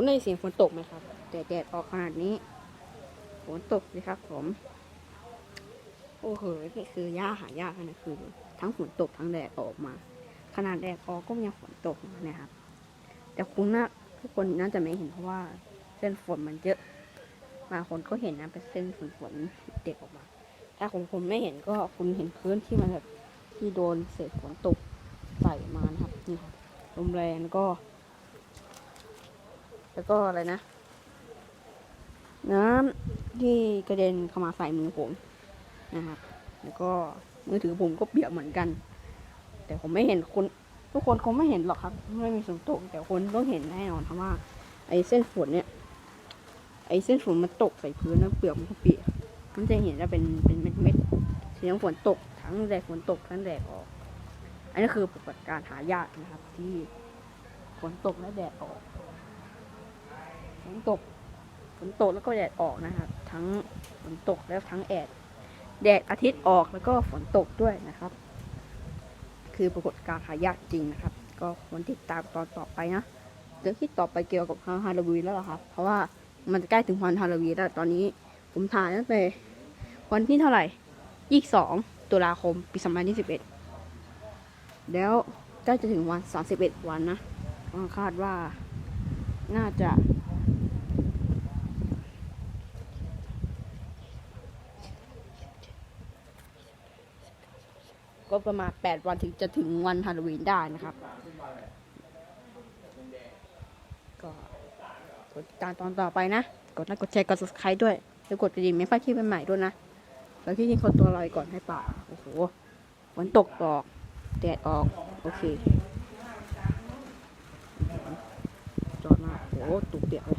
คุณได้ยินเสียงฝนตกไหมครับ แต่แดดออกขนาดนี้ฝนตกสิครับผม โอ้โหนี่คือยากหายากนะคือ ทั้งฝนตกทั้งแดดออกมา ขนาดแดดออกก็ยังฝนตกนะครับ แต่คุณนะทุกคนน่าจะไม่เห็นเพราะว่า เส้นฝนมันเยอะบางคนก็เห็นนะเป็นเส้นฝนฝนๆเด็กออกมา ถ้าของผมไม่เห็นก็คุณเห็นพื้นที่มันแบบที่โดนเศษฝนตกใส่มานะครับนี่ครับลมแรงก็ แล้วก็อะไรนะ น้ำที่กระเด็นเข้ามาใส่มือผมนะครับ แล้วก็มือถือผมก็เปียกเหมือนกัน แต่ผมไม่เห็นคุณทุกคนคงไม่เห็นหรอกครับไม่มีฝนตกแต่คนต้องเห็นแน่นอนเพราะว่า ไอ้เส้นฝนเนี่ย ไอ้เส้นฝนมันตกใส่พื้นแล้วเปลือกมันก็เปียกมันจะเห็นว่าเป็นเป็นเม็ดเม็ดๆเสียงฝนตกทั้งแดดฝนตกทั้งแดดออก อันนี้คือปรากฏการณ์หายากนะครับ ที่ฝนตกและแดดออก ตกฝนตกแล้วก็แดดออกนะครับ ทั้งฝนตกแล้วทั้งแดดแดดอาทิตย์ออกแล้วก็ฝนตกด้วยนะครับ คือปรากฏการณ์หายากจริงนะครับ ก็ควรติดตามตอนต่อไปนะเดี๋ยวคิดต่อไปเกี่ยวกับฮาโลวีนแล้วเหรอครับ เพราะว่ามันใกล้ถึงวันฮาโลวีนแล้วตอนนี้ผมถ่ายตั้งแต่วันที่เท่าไหร่ยี่สองตุลาคม ปีสองพันยี่สิบเอ็ดแล้วใกล้จะถึงวันสามสิบเอ็ดวันนะก็คาดว่าน่าจะ ก็ประมาณ 8 วันถึงจะถึงวันฮาโลวีนได้นะครับ ก็กดตามตอนต่อไปนะ กดไลค์กดแชร์กด subscribe ด้วยแล้วกดกระดิ่งไม่พลาดคลิปใหม่ๆด้วยนะแล้วที่ยิงคนตัวลอยก่อนให้ป่าโอ้โหฝนตกออกแดดออก โอเคจอดมาโอ้โหตุกเปียกเลย